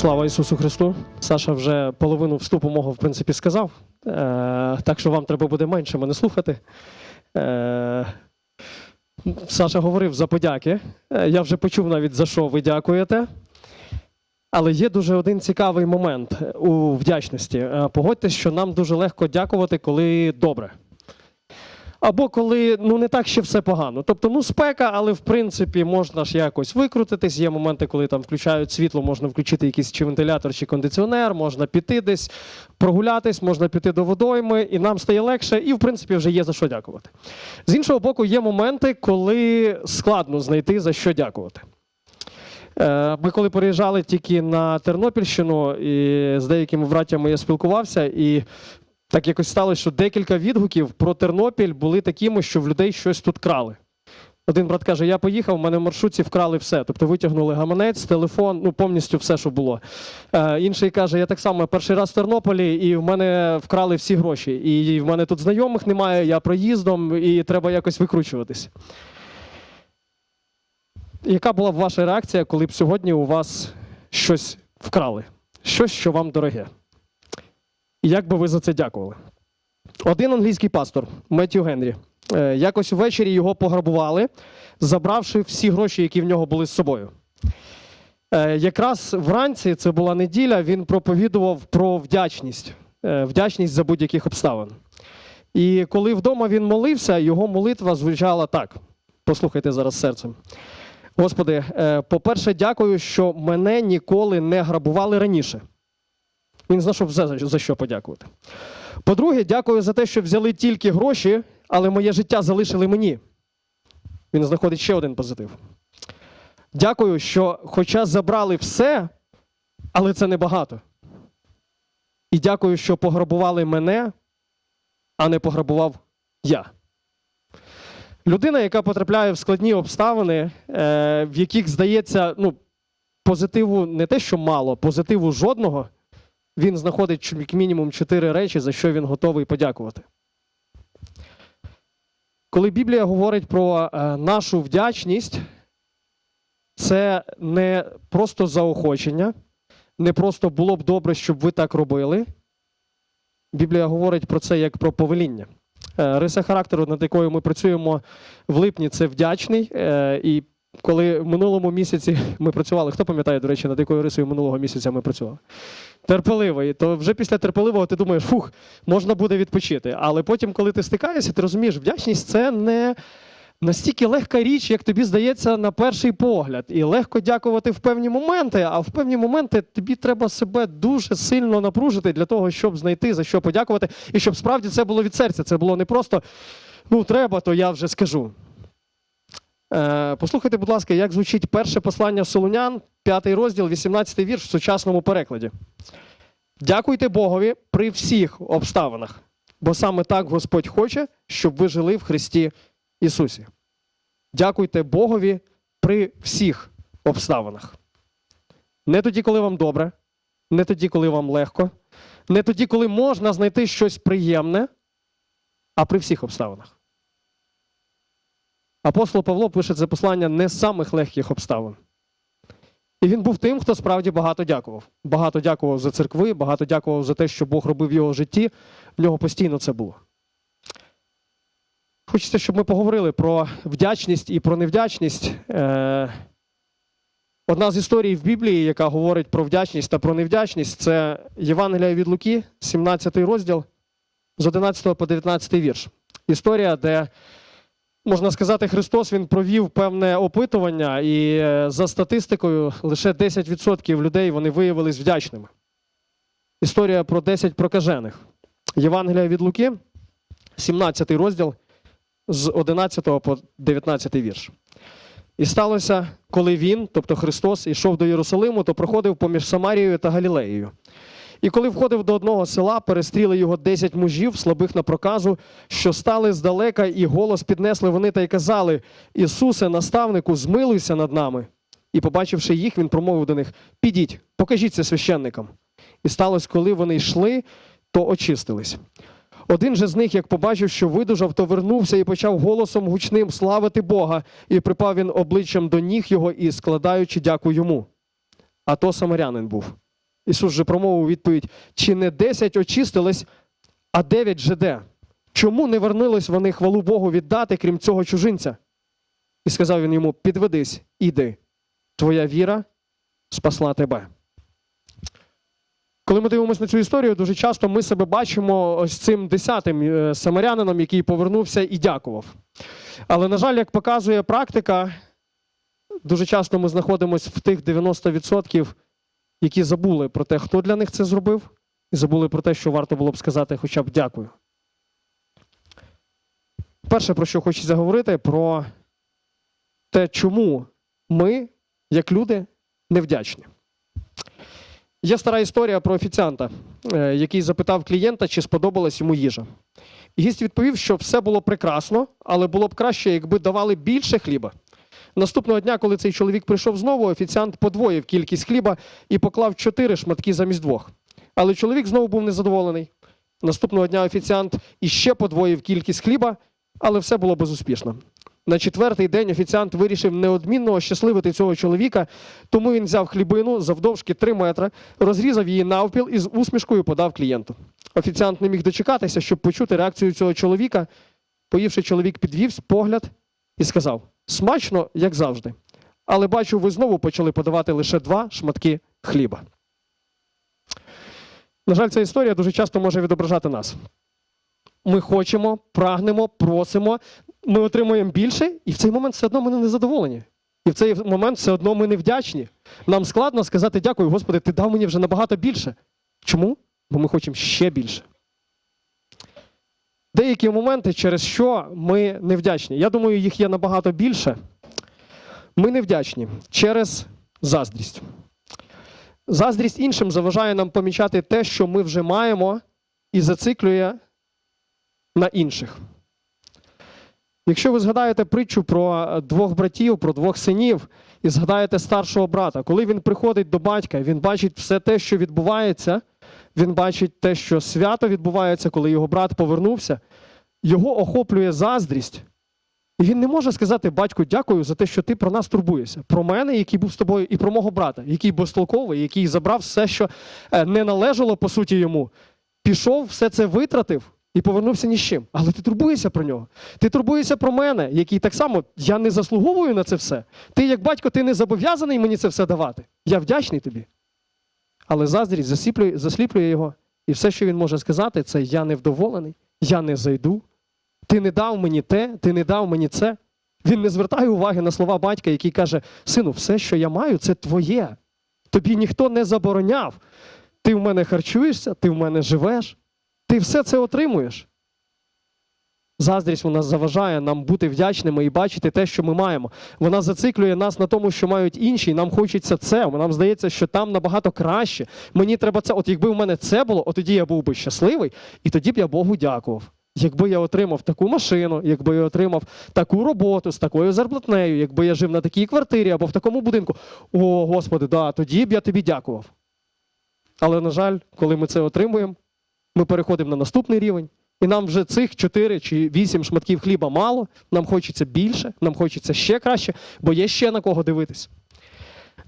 Слава Ісусу Христу! Саша вже половину вступу мого, в принципі, сказав. Е, так що вам треба буде менше мене слухати. Е, Саша говорив за подяки. Е, я вже почув навіть за що ви дякуєте. Але є дуже один цікавий момент у вдячності. Е, Погодьтесь, що нам дуже легко дякувати, коли добре. Або коли ну не так ще все погано. Тобто, ну спека, але в принципі можна ж якось викрутитись. Є моменти, коли там включають світло, можна включити якийсь чи вентилятор, чи кондиціонер, можна піти десь прогулятись, можна піти до водойми, і нам стає легше, і в принципі вже є за що дякувати. З іншого боку, є моменти, коли складно знайти за що дякувати. Е, Ми коли переїжджали тільки на Тернопільщину, і з деякими братями я спілкувався, і так якось сталося, що декілька відгуків про Тернопіль були такими, що в людей щось тут крали. Один брат каже: я поїхав, в мене в маршрутці вкрали все. Тобто витягнули гаманець, телефон, ну повністю все, що було. Е, інший каже: я так само перший раз в Тернополі, і в мене вкрали всі гроші. І в мене тут знайомих немає, я проїздом, і треба якось викручуватись. Яка була б ваша реакція, коли б сьогодні у вас щось вкрали? Щось, що вам дороге? Як би ви за це дякували? Один англійський пастор Меттю Генрі. е, Якось ввечері його пограбували, забравши всі гроші, які в нього були з собою. Е, Якраз вранці, це була неділя, він проповідував про вдячність, е, вдячність за будь-яких обставин. І коли вдома він молився, його молитва звучала так. Послухайте зараз серцем. Господи, по-перше, дякую, що мене ніколи не грабували раніше. Він знайшов за- за що подякувати. По-друге, дякую за те, що взяли тільки гроші, але моє життя залишили мені. Він знаходить ще один позитив. Дякую, що, хоча забрали все, але це небагато. І дякую, що пограбували мене, а не пограбував я. Людина, яка потрапляє в складні обставини, е, в яких здається, ну, позитиву не те, що мало, позитиву жодного, він знаходить як мінімум чотири речі, за що він готовий подякувати. Коли Біблія говорить про е, нашу вдячність, це не просто заохочення, не просто було б добре, щоб ви так робили. Біблія говорить про це як про повеління. Е, Риса характеру, над якою ми працюємо в липні, це вдячний. Е, І коли в минулому місяці ми працювали, хто пам'ятає, до речі, над якою рисою минулого місяця ми працювали? Терпеливий, то вже після терпеливого ти думаєш, фух, можна буде відпочити. Але потім, коли ти стикаєшся, ти розумієш, вдячність це не настільки легка річ, як тобі здається на перший погляд. І легко дякувати в певні моменти, а в певні моменти тобі треба себе дуже сильно напружити для того, щоб знайти за що подякувати, і щоб справді це було від серця. Це було не просто ну, треба, то я вже скажу. Е, послухайте, будь ласка, як звучить перше послання Солунян, п'ятий розділ, 18 вірш в сучасному перекладі. Дякуйте Богові при всіх обставинах, бо саме так Господь хоче, щоб ви жили в Христі Ісусі. Дякуйте Богові при всіх обставинах. Не тоді, коли вам добре, не тоді, коли вам легко, не тоді, коли можна знайти щось приємне, а при всіх обставинах. Апостол Павло пише це послання не з самих легких обставин. І він був тим, хто справді багато дякував. Багато дякував за церкви, багато дякував за те, що Бог робив в його житті. В нього постійно це було. Хочеться, щоб ми поговорили про вдячність і про невдячність. Е, Одна з історій в Біблії, яка говорить про вдячність та про невдячність, це Євангелія від Луки, 17 розділ з 11 по 19 вірш. Історія, де можна сказати, Христос він провів певне опитування, і е, за статистикою лише 10% людей вони виявились вдячними. Історія про 10 прокажених. Євангелія від Луки, 17 розділ з 11 по 19 вірш. І сталося, коли він, тобто Христос, ішов до Єрусалиму, то проходив поміж Самарією та Галілеєю. І коли входив до одного села, перестріли його десять мужів, слабих на проказу, що стали здалека, і голос піднесли вони та й казали: Ісусе, наставнику, змилуйся над нами. І, побачивши їх, він промовив до них: Підіть, покажіться священникам. І сталося, коли вони йшли, то очистились. Один же з них, як побачив, що видужав, то вернувся і почав голосом гучним славити Бога, і припав він обличчям до ніг його і складаючи дяку йому. А то самарянин був. Ісус же промовив відповідь: чи не десять очистились, а дев'ять же де? Чому не вернулись вони хвалу Богу віддати, крім цього чужинця? І сказав він йому: підведись, іди, твоя віра спасла тебе. Коли ми дивимося на цю історію, дуже часто ми себе бачимо ось цим десятим е, самарянином, який повернувся і дякував. Але, на жаль, як показує практика, дуже часто ми знаходимося в тих 90%, які забули про те, хто для них це зробив, і забули про те, що варто було б сказати хоча б дякую. Перше, про що хочеться говорити, про те, чому ми, як люди, невдячні. Є стара історія про офіціанта, е, який запитав клієнта, чи сподобалась йому їжа. Гість відповів, що все було прекрасно, але було б краще, якби давали більше хліба. Наступного дня, коли цей чоловік прийшов знову, офіціант подвоїв кількість хліба і поклав чотири шматки замість двох. Але чоловік знову був незадоволений. Наступного дня офіціант іще подвоїв кількість хліба, але все було безуспішно. На четвертий день офіціант вирішив неодмінно ощасливити цього чоловіка, тому він взяв хлібину завдовжки 3 метри, розрізав її навпіл і з усмішкою подав клієнту. Офіціант не міг дочекатися, щоб почути реакцію цього чоловіка. Поївши, чоловік підвів погляд і сказав: смачно, як завжди. Але бачу, ви знову почали подавати лише два шматки хліба. На жаль, ця історія дуже часто може відображати нас. Ми хочемо, прагнемо, просимо, ми отримуємо більше, і в цей момент все одно ми не задоволені. І в цей момент все одно ми не вдячні. Нам складно сказати дякую, Господи, ти дав мені вже набагато більше. Чому? Бо ми хочемо ще більше. Деякі моменти, через що ми невдячні. Я думаю, їх є набагато більше. Ми невдячні через заздрість. Заздрість іншим заважає нам помічати те, що ми вже маємо, і зациклює на інших. Якщо ви згадаєте притчу про двох братів, про двох синів, і згадаєте старшого брата, коли він приходить до батька, він бачить все те, що відбувається, він бачить те, що свято відбувається, коли його брат повернувся, його охоплює заздрість. І він не може сказати батьку, дякую за те, що ти про нас турбуєшся. Про мене, який був з тобою, і про мого брата, який безтолковий, який забрав все, що е, не належало, по суті, йому. Пішов, все це витратив і повернувся ні з чим. Але ти турбуєшся про нього. Ти турбуєшся про мене, який так само я не заслуговую на це все. Ти, як батько, ти не зобов'язаний мені це все давати. Я вдячний тобі. Але заздрість засліплює, засліплює його, і все, що він може сказати, це я невдоволений, я не зайду. Ти не дав мені те, ти не дав мені це. Він не звертає уваги на слова батька, який каже: Сину, все, що я маю, це твоє. Тобі ніхто не забороняв. Ти в мене харчуєшся, ти в мене живеш, ти все це отримуєш. Заздрість вона заважає нам бути вдячними і бачити те, що ми маємо. Вона зациклює нас на тому, що мають інші, і нам хочеться це. Нам здається, що там набагато краще. Мені треба це. От якби в мене це було, от тоді я був би щасливий, і тоді б я Богу дякував. Якби я отримав таку машину, якби я отримав таку роботу з такою зарплатнею, якби я жив на такій квартирі або в такому будинку, о Господи, да, тоді б я тобі дякував. Але, на жаль, коли ми це отримуємо, ми переходимо на наступний рівень, і нам вже цих 4 чи 8 шматків хліба мало, нам хочеться більше, нам хочеться ще краще, бо є ще на кого дивитись.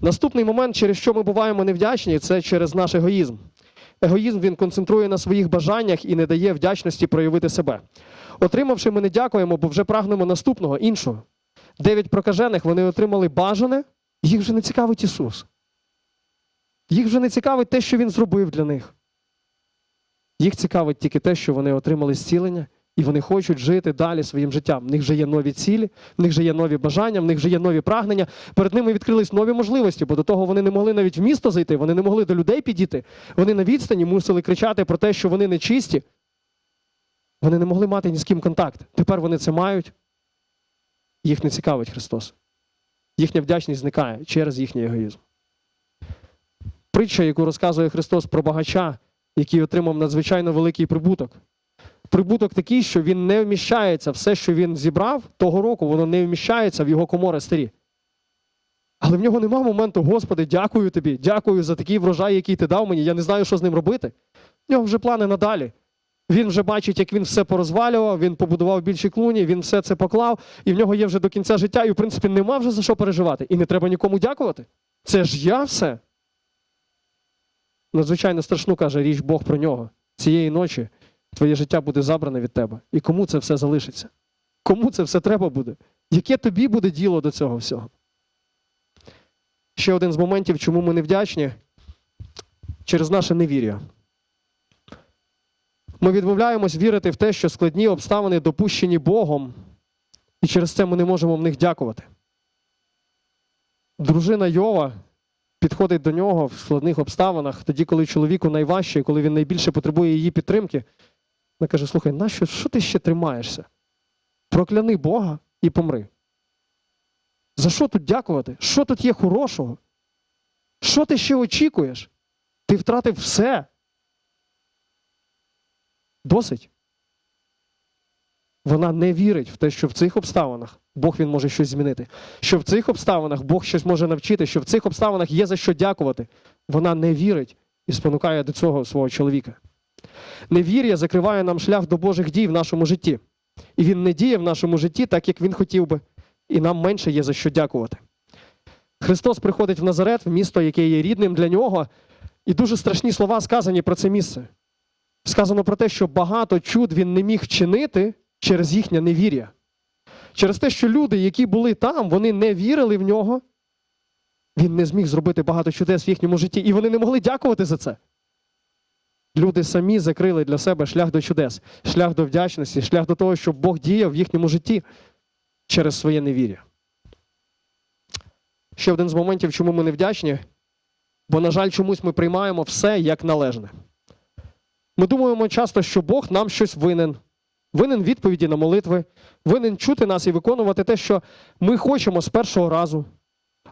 Наступний момент, через що ми буваємо невдячні, це через наш егоїзм. Егоїзм він концентрує на своїх бажаннях і не дає вдячності проявити себе. Отримавши, ми не дякуємо, бо вже прагнемо наступного, іншого. Дев'ять прокажених вони отримали бажане, їх вже не цікавить Ісус. Їх вже не цікавить те, що Він зробив для них. Їх цікавить тільки те, що вони отримали зцілення, і вони хочуть жити далі своїм життям. В них вже є нові цілі, в них вже є нові бажання, в них вже є нові прагнення. Перед ними відкрились нові можливості, бо до того вони не могли навіть в місто зайти, вони не могли до людей підійти. Вони на відстані мусили кричати про те, що вони не чисті. Вони не могли мати ні з ким контакт. Тепер вони це мають. Їх не цікавить Христос. Їхня вдячність зникає через їхній егоїзм. Притча, яку розказує Христос про багача, який отримав надзвичайно великий прибуток. Прибуток такий, що він не вміщається, все, що він зібрав того року, воно не вміщається в його комори старі. Але в нього нема моменту, Господи, дякую тобі, дякую за такий врожай, який ти дав мені. Я не знаю, що з ним робити. В нього вже плани надалі. Він вже бачить, як він все порозвалював, він побудував більші клуні, він все це поклав, і в нього є вже до кінця життя, і в принципі нема вже за що переживати. І не треба нікому дякувати. Це ж я все. Надзвичайно страшну каже річ Бог про нього. Цієї ночі твоє життя буде забране від тебе. І кому це все залишиться? Кому це все треба буде? Яке тобі буде діло до цього всього? Ще один з моментів, чому ми не вдячні через наше невір'я. Ми відмовляємось вірити в те, що складні обставини допущені Богом, і через це ми не можемо в них дякувати. Дружина Йова підходить до нього в складних обставинах, тоді, коли чоловіку найважче, коли він найбільше потребує її підтримки. Вона каже: слухай, нащо що ти ще тримаєшся? Прокляни Бога і помри. За що тут дякувати? Що тут є хорошого? Що ти ще очікуєш? Ти втратив все. Досить. Вона не вірить в те, що в цих обставинах Бог він може щось змінити. Що в цих обставинах Бог щось може навчити, що в цих обставинах є за що дякувати. Вона не вірить і спонукає до цього свого чоловіка. Невір'я закриває нам шлях до Божих дій в нашому житті. І він не діє в нашому житті так, як він хотів би, і нам менше є за що дякувати. Христос приходить в Назарет, в місто, яке є рідним для нього, і дуже страшні слова сказані про це місце. Сказано про те, що багато чуд він не міг вчинити через їхнє невір'я. Через те, що люди, які були там, вони не вірили в нього, він не зміг зробити багато чудес в їхньому житті, і вони не могли дякувати за це. Люди самі закрили для себе шлях до чудес, шлях до вдячності, шлях до того, щоб Бог діяв в їхньому житті через своє невір'я. Ще один з моментів, чому ми не вдячні, бо, на жаль, чомусь ми приймаємо все як належне. Ми думаємо часто, що Бог нам щось винен, винен відповіді на молитви, винен чути нас і виконувати те, що ми хочемо з першого разу.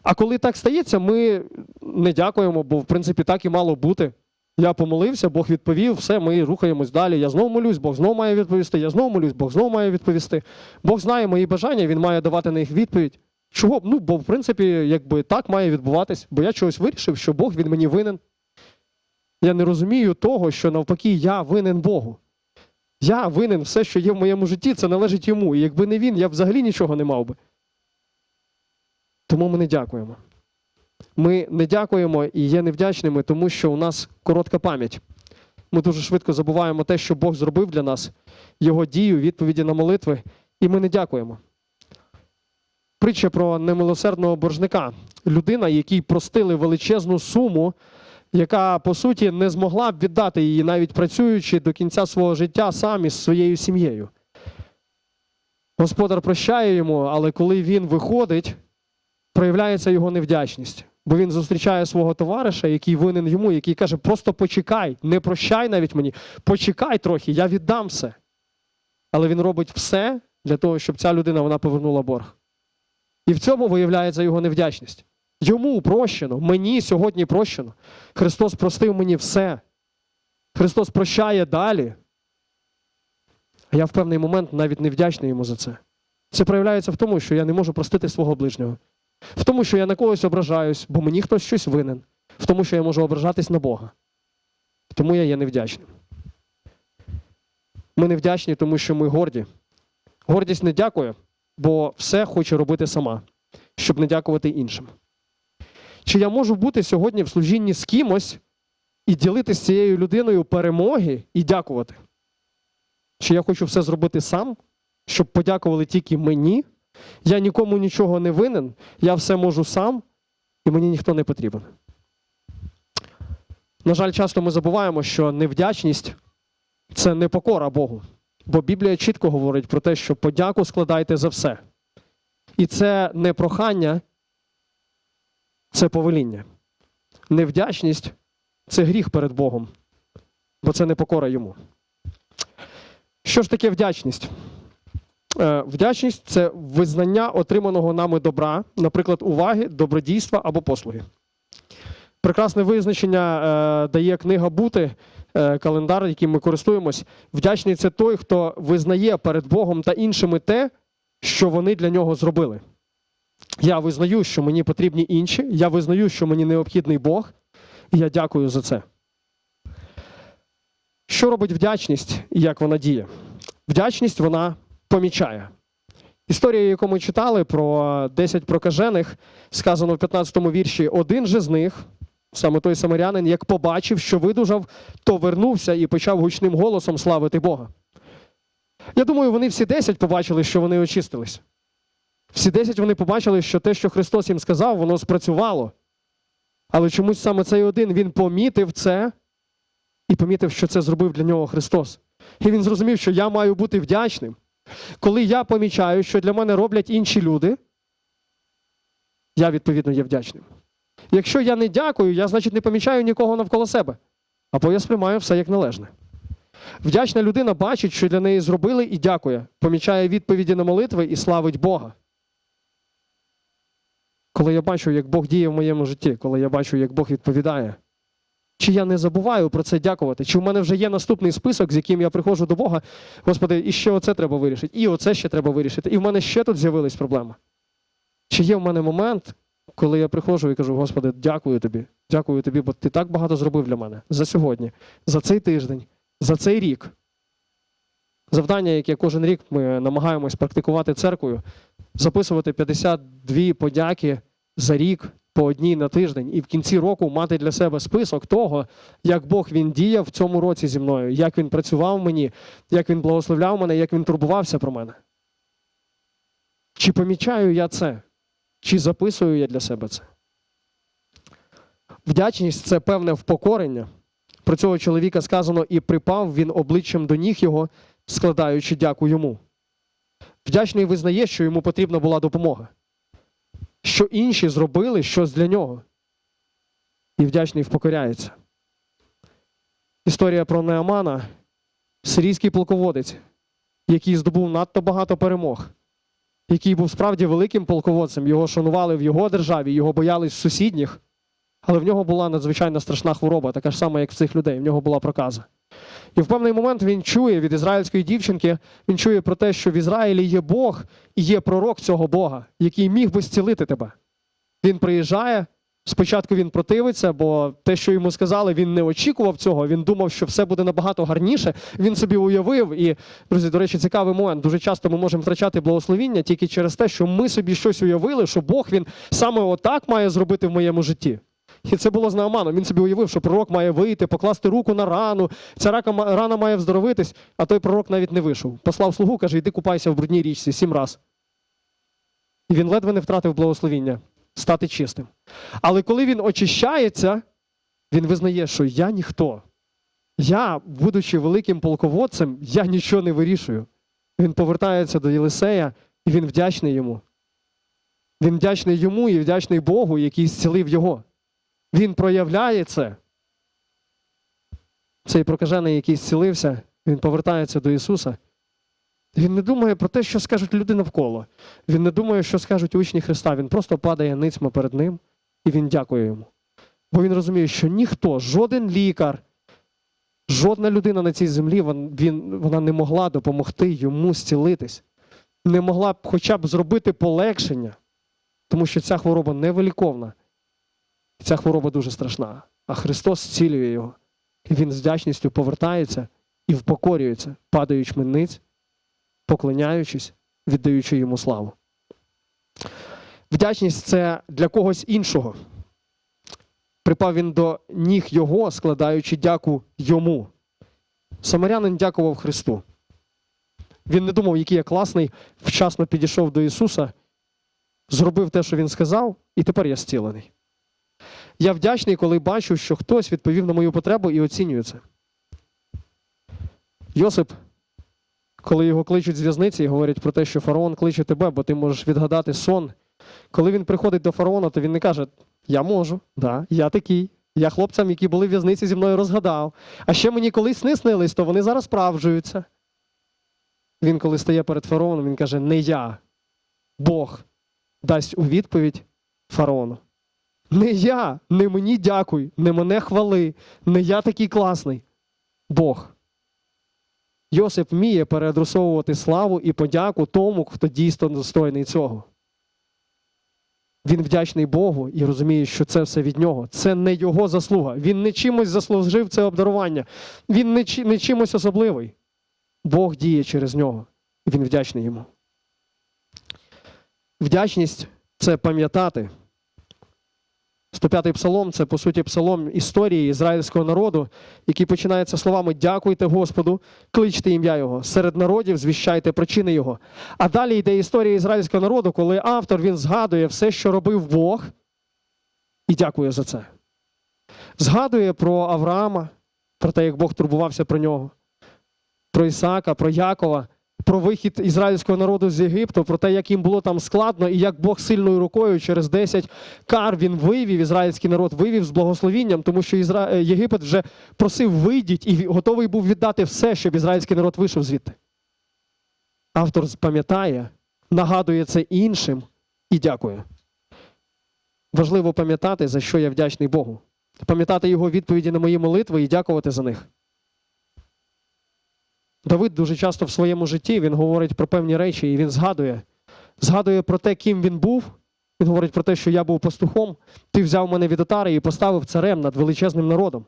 А коли так стається, ми не дякуємо, бо в принципі так і мало бути. Я помолився, Бог відповів, все, ми рухаємось далі. Я знову молюсь, Бог знову має відповісти. Я знову молюсь, Бог знову має відповісти. Бог знає мої бажання, Він має давати на них відповідь. Чого? Ну, бо в принципі, якби так має відбуватись, бо я чогось вирішив, що Бог він мені винен. Я не розумію того, що навпаки я винен Богу. Я винен все, що є в моєму житті, це належить йому. І якби не він, я взагалі нічого не мав би. Тому ми не дякуємо. Ми не дякуємо і є невдячними, тому що у нас коротка пам'ять. Ми дуже швидко забуваємо те, що Бог зробив для нас, Його дію, відповіді на молитви, і ми не дякуємо. Притча про немилосердного боржника. Людина, якій простили величезну суму, яка, по суті, не змогла б віддати її, навіть працюючи до кінця свого життя сам із своєю сім'єю. Господар прощає йому, але коли він виходить, проявляється його невдячність. Бо він зустрічає свого товариша, який винен йому, який каже: просто почекай, не прощай навіть мені, почекай трохи, я віддам все. Але він робить все для того, щоб ця людина вона повернула борг. І в цьому виявляється його невдячність. Йому прощено, мені сьогодні прощено. Христос простив мені все. Христос прощає далі. А я в певний момент навіть не вдячний йому за це. Це проявляється в тому, що я не можу простити свого ближнього. В тому, що я на когось ображаюсь, бо мені хтось щось винен. В тому, що я можу ображатись на Бога. Тому я є невдячним. Ми невдячні, тому що ми горді. Гордість не дякує, бо все хоче робити сама, щоб не дякувати іншим. Чи я можу бути сьогодні в служінні з кимось і ділитися з цією людиною перемоги і дякувати? Чи я хочу все зробити сам, щоб подякували тільки мені? Я нікому нічого не винен, я все можу сам, і мені ніхто не потрібен. На жаль, часто ми забуваємо, що невдячність це не покора Богу. Бо Біблія чітко говорить про те, що подяку складайте за все. І це не прохання, це повеління. Невдячність це гріх перед Богом, бо це не покора йому. Що ж таке вдячність? Е, Вдячність це визнання отриманого нами добра, наприклад, уваги, добродійства або послуги. Прекрасне визначення е, дає книга Бути, е, календар, яким ми користуємось. Вдячний це той, хто визнає перед Богом та іншими те, що вони для нього зробили. Я визнаю, що мені потрібні інші, я визнаю, що мені необхідний Бог, і я дякую за це. Що робить вдячність і як вона діє? Вдячність вона помічає. Історія, яку ми читали про 10 прокажених, сказано в 15 му вірші: один же з них, саме той самарянин, як побачив, що видужав, то вернувся і почав гучним голосом славити Бога. Я думаю, вони всі десять побачили, що вони очистились. Всі десять вони побачили, що те, що Христос їм сказав, воно спрацювало. Але чомусь саме цей один він помітив це і помітив, що це зробив для нього Христос. І він зрозумів, що я маю бути вдячним. Коли я помічаю, що для мене роблять інші люди, я відповідно є вдячним. Якщо я не дякую, я, значить, не помічаю нікого навколо себе. Або я сприймаю все як належне. Вдячна людина бачить, що для неї зробили, і дякує, помічає відповіді на молитви і славить Бога. Коли я бачу, як Бог діє в моєму житті, коли я бачу, як Бог відповідає, чи я не забуваю про це дякувати, чи в мене вже є наступний список, з яким я приходжу до Бога, Господи, і ще оце треба вирішити, і оце ще треба вирішити, і в мене ще тут з'явились проблеми. Чи є в мене момент, коли я приходжу і кажу, Господи, дякую тобі, дякую тобі, бо ти так багато зробив для мене за сьогодні, за цей тиждень, за цей рік. Завдання, яке кожен рік ми намагаємось практикувати церквою, записувати 52 подяки за рік по одній на тиждень, і в кінці року мати для себе список того, як Бог він діяв в цьому році зі мною, як він працював мені, як він благословляв мене, як він турбувався про мене. Чи помічаю я це? Чи записую я для себе це? Вдячність це певне впокорення. Про цього чоловіка сказано, і припав він обличчям до ніг його, складаючи дяку йому. Вдячний визнає, що йому потрібна була допомога, що інші зробили щось для нього. І вдячний впокоряється. Історія про Неамана, сирійський полководець, який здобув надто багато перемог, який був справді великим полководцем, його шанували в його державі, його боялись сусідніх, але в нього була надзвичайно страшна хвороба, така ж сама, як в цих людей. В нього була проказа. І в певний момент він чує від ізраїльської дівчинки, він чує про те, що в Ізраїлі є Бог і є пророк цього Бога, який міг би зцілити тебе. Він приїжджає. Спочатку він противиться, бо те, що йому сказали, він не очікував цього. Він думав, що все буде набагато гарніше. Він собі уявив. І, друзі, до речі, цікавий момент. Дуже часто ми можемо втрачати благословіння тільки через те, що ми собі щось уявили, що Бог він саме отак має зробити в моєму житті. І це було з Нааманом. Він собі уявив, що пророк має вийти, покласти руку на рану, ця рака, рана має вздоровитись, а той пророк навіть не вийшов. Послав слугу, каже, йди купайся в брудній річці сім раз. І він ледве не втратив благословіння стати чистим. Але коли він очищається, він визнає, що я ніхто. Я, будучи великим полководцем, я нічого не вирішую. Він повертається до Єлисея, і він вдячний йому. Він вдячний йому і вдячний Богу, який зцілив його. Він проявляє це. Цей прокажений, який зцілився, він повертається до Ісуса. Він не думає про те, що скажуть люди навколо. Він не думає, що скажуть учні Христа. Він просто падає ницьма перед Ним і він дякує йому. Бо він розуміє, що ніхто, жоден лікар, жодна людина на цій землі він, вона не могла допомогти йому зцілитись, не могла б хоча б зробити полегшення, тому що ця хвороба невиліковна. Ця хвороба дуже страшна. А Христос зцілює його. І він з вдячністю повертається і впокорюється, падаючи ниць, поклоняючись, віддаючи йому славу. Вдячність це для когось іншого. Припав він до ніг його, складаючи дяку йому. Самарянин дякував Христу. Він не думав, який я класний, вчасно підійшов до Ісуса, зробив те, що Він сказав, і тепер я зцілений. Я вдячний, коли бачу, що хтось відповів на мою потребу і оцінює це. Йосип, коли його кличуть з в'язниці і говорять про те, що фараон кличе тебе, бо ти можеш відгадати сон. Коли він приходить до фараона, то він не каже: Я можу, да, я такий. Я хлопцям, які були в в'язниці зі мною розгадав. А ще мені колись сни снились, то вони зараз справджуються. Він, коли стає перед фараоном, він каже: Не я, Бог дасть у відповідь фараону. Не я, не мені дякуй, не мене хвали, не я такий класний. Бог. Йосип вміє переадресовувати славу і подяку тому, хто дійсно достойний цього. Він вдячний Богу і розуміє, що це все від нього. Це не його заслуга. Він не чимось заслужив це обдарування. Він не, не чимось особливий. Бог діє через нього. Він вдячний йому. Вдячність це пам'ятати. 105-й псалом це по суті псалом історії ізраїльського народу, який починається словами Дякуйте Господу, кличте ім'я Його, серед народів звіщайте причини Його. А далі йде історія ізраїльського народу, коли автор він згадує все, що робив Бог, і дякує за це. Згадує про Авраама, про те, як Бог турбувався про нього, про Ісаака, про Якова, про вихід ізраїльського народу з Єгипту, про те, як їм було там складно, і як Бог сильною рукою через 10 кар він вивів ізраїльський народ, вивів з благословінням, тому що Ізра... е, Єгипет вже просив вийдіть і готовий був віддати все, щоб ізраїльський народ вийшов звідти. Автор пам'ятає, нагадує це іншим і дякує. Важливо пам'ятати, за що я вдячний Богу. Пам'ятати його відповіді на мої молитви і дякувати за них. Давид дуже часто в своєму житті він говорить про певні речі, і він згадує. Згадує про те, ким він був. Він говорить про те, що я був пастухом, ти взяв мене від отари і поставив царем над величезним народом.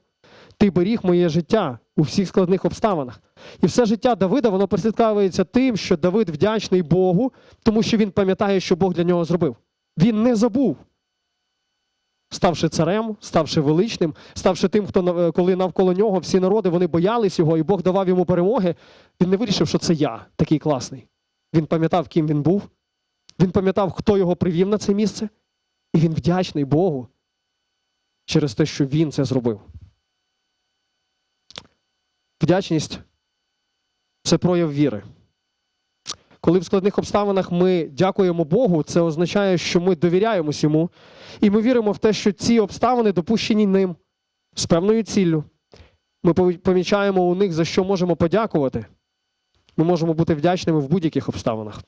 Ти беріг моє життя у всіх складних обставинах. І все життя Давида воно прослідкається тим, що Давид вдячний Богу, тому що він пам'ятає, що Бог для нього зробив. Він не забув. Ставши царем, ставши величним, ставши тим, хто коли навколо нього всі народи вони боялись його, і Бог давав йому перемоги. Він не вирішив, що це я такий класний. Він пам'ятав, ким він був. Він пам'ятав, хто його привів на це місце, і він вдячний Богу через те, що він це зробив. Вдячність це прояв віри. Коли в складних обставинах ми дякуємо Богу, це означає, що ми довіряємось йому, і ми віримо в те, що ці обставини допущені ним з певною ціллю. Ми помічаємо у них, за що можемо подякувати. Ми можемо бути вдячними в будь-яких обставинах.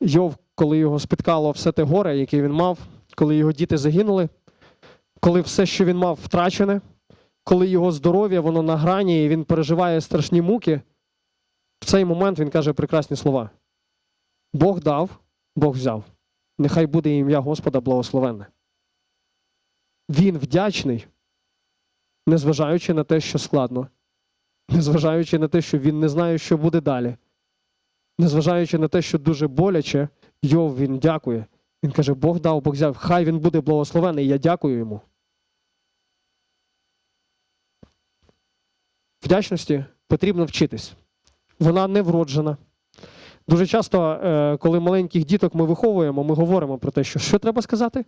Йов, коли його спіткало все те горе, яке він мав, коли його діти загинули, коли все, що він мав, втрачене, коли його здоров'я воно на грані, і він переживає страшні муки, в цей момент він каже прекрасні слова: Бог дав, Бог взяв. Нехай буде ім'я Господа благословенне. Він вдячний, незважаючи на те, що складно, незважаючи на те, що він не знає, що буде далі. Незважаючи на те, що дуже боляче, Йов він дякує. Він каже: Бог дав, Бог взяв, хай він буде благословений, я дякую йому. Вдячності потрібно вчитись. Вона не вроджена. Дуже часто, е, коли маленьких діток ми виховуємо, ми говоримо про те, що що треба сказати?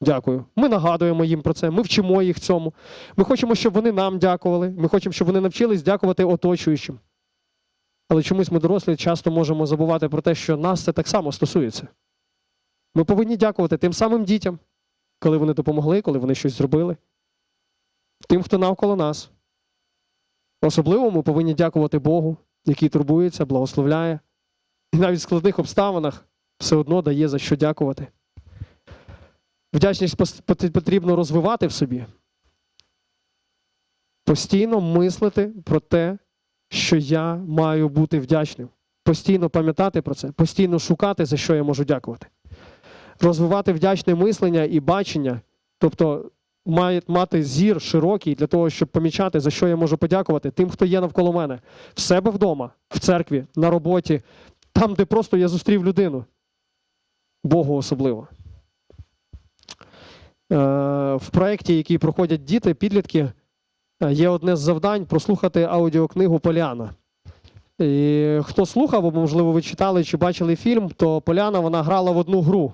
Дякую. Ми нагадуємо їм про це, ми вчимо їх цьому. Ми хочемо, щоб вони нам дякували. Ми хочемо, щоб вони навчились дякувати оточуючим. Але чомусь ми дорослі часто можемо забувати про те, що нас це так само стосується. Ми повинні дякувати тим самим дітям, коли вони допомогли, коли вони щось зробили, тим, хто навколо нас. Особливо ми повинні дякувати Богу, який турбується, благословляє, і навіть в складних обставинах все одно дає за що дякувати. Вдячність потрібно розвивати в собі. Постійно мислити про те, що я маю бути вдячним. Постійно пам'ятати про це, постійно шукати, за що я можу дякувати. Розвивати вдячне мислення і бачення, тобто має мати зір широкий для того, щоб помічати, за що я можу подякувати тим, хто є навколо мене, в себе вдома, в церкві, на роботі, там, де просто я зустрів людину. Богу особливо. Е, В проєкті, який проходять діти, підлітки, е, є одне з завдань прослухати аудіокнигу Поляна. І хто слухав, або, можливо, ви читали чи бачили фільм, то Поляна вона грала в одну гру.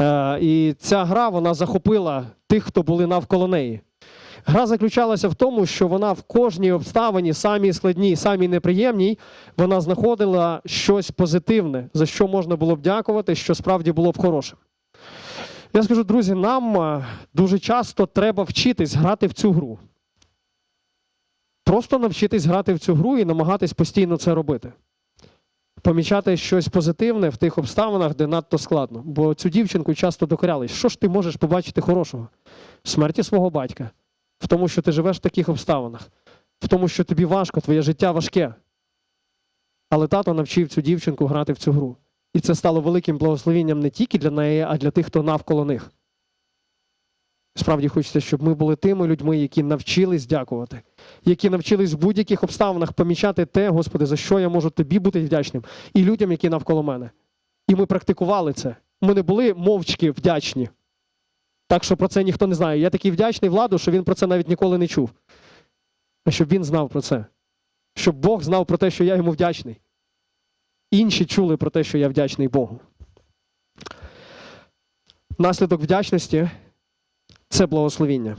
Е, І ця гра вона захопила тих, хто були навколо неї. Гра заключалася в тому, що вона в кожній обставині, самій складній, самій неприємній, вона знаходила щось позитивне, за що можна було б дякувати, що справді було б хорошим. Я скажу, друзі, нам дуже часто треба вчитись грати в цю гру. Просто навчитись грати в цю гру і намагатись постійно це робити. Помічати щось позитивне в тих обставинах, де надто складно. Бо цю дівчинку часто докоряли. Що ж ти можеш побачити хорошого? В смерті свого батька, в тому, що ти живеш в таких обставинах, в тому, що тобі важко, твоє життя важке. Але тато навчив цю дівчинку грати в цю гру. І це стало великим благословенням не тільки для неї, а для тих, хто навколо них. Справді хочеться, щоб ми були тими людьми, які навчились дякувати, які навчились в будь-яких обставинах помічати те, Господи, за що я можу тобі бути вдячним, і людям, які навколо мене. І ми практикували це. ми не були мовчки вдячні. Так що про це ніхто не знає. Я такий вдячний владу, що він про це навіть ніколи не чув. А щоб він знав про це. Щоб Бог знав про те, що я йому вдячний. Інші чули про те, що я вдячний Богу. Наслідок вдячності це благословіння.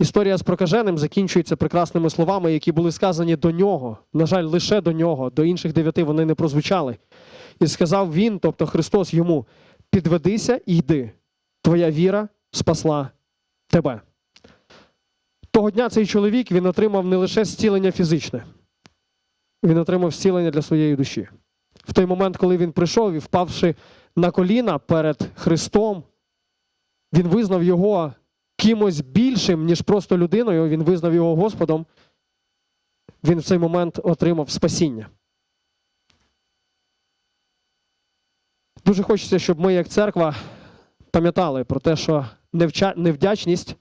Історія з прокаженим закінчується прекрасними словами, які були сказані до нього. На жаль, лише до нього, до інших дев'яти вони не прозвучали. І сказав він, тобто Христос йому: підведися і йди. Твоя віра спасла тебе. Того дня цей чоловік він отримав не лише зцілення фізичне, він отримав зцілення для своєї душі. В той момент, коли він прийшов і впавши на коліна перед Христом, він визнав його кимось більшим, ніж просто людиною, він визнав його Господом, він в цей момент отримав спасіння. Дуже хочеться, щоб ми, як церква, пам'ятали про те, що невдячність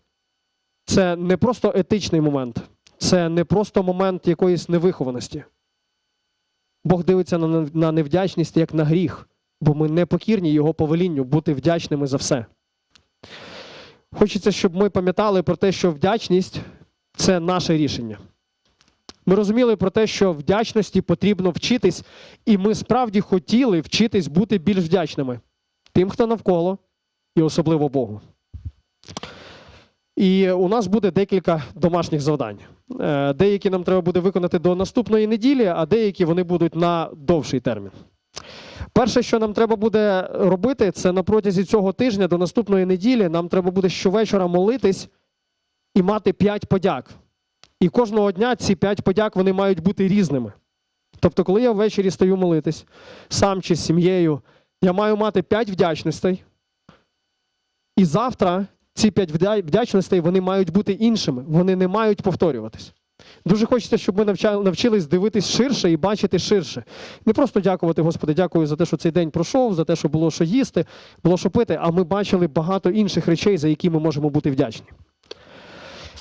це не просто етичний момент, це не просто момент якоїсь невихованості. Бог дивиться на, невдячність як на гріх, бо ми не покірні Його повелінню бути вдячними за все. Хочеться, щоб ми пам'ятали про те, що вдячність це наше рішення. Ми розуміли про те, що вдячності потрібно вчитись, і ми справді хотіли вчитись бути більш вдячними тим, хто навколо, і особливо Богу. І у нас буде декілька домашніх завдань. Е, Деякі нам треба буде виконати до наступної неділі, а деякі вони будуть на довший термін. Перше, що нам треба буде робити, це на протязі цього тижня до наступної неділі нам треба буде щовечора молитись і мати п'ять подяк. І кожного дня ці п'ять подяк вони мають бути різними. Тобто, коли я ввечері стою молитись, сам чи з сім'єю, я маю мати п'ять вдячностей. І завтра ці п'ять вдячностей вони мають бути іншими, вони не мають повторюватись. Дуже хочеться, щоб ми навчились дивитись ширше і бачити ширше. Не просто дякувати, Господи, дякую за те, що цей день пройшов, за те, що було що їсти, було що пити, а ми бачили багато інших речей, за які ми можемо бути вдячні.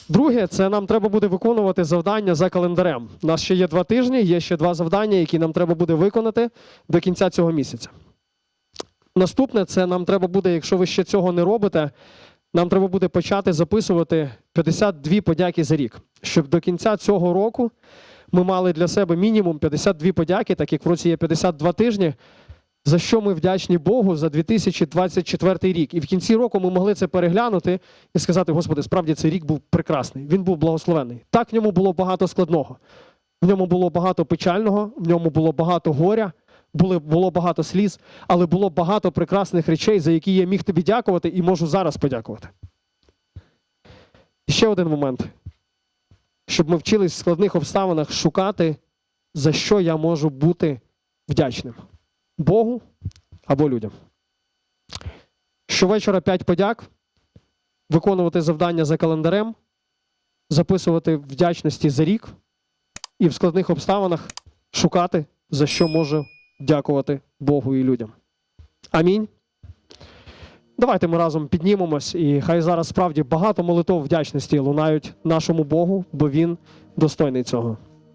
Друге, це нам треба буде виконувати завдання за календарем. У нас ще є два тижні, є ще два завдання, які нам треба буде виконати до кінця цього місяця. Наступне, це нам треба буде, якщо ви ще цього не робите, нам треба буде почати записувати 52 подяки за рік, щоб до кінця цього року ми мали для себе мінімум 52 подяки, так як в році є 52 тижні, за що ми вдячні Богу за 2024 рік. І в кінці року ми могли це переглянути і сказати: Господи, справді цей рік був прекрасний, він був благословений. Так, в ньому було багато складного, в ньому було багато печального, в ньому було багато горя. Були, було багато сліз, але було багато прекрасних речей, за які я міг тобі дякувати і можу зараз подякувати. Ще один момент. Щоб ми вчились в складних обставинах шукати, за що я можу бути вдячним Богу або людям. Щовечора п'ять подяк, виконувати завдання за календарем, записувати вдячності за рік і в складних обставинах шукати, за що можу дякувати Богу і людям. Амінь. Давайте ми разом піднімемось, і хай зараз справді багато молитов вдячності лунають нашому Богу, бо Він достойний цього.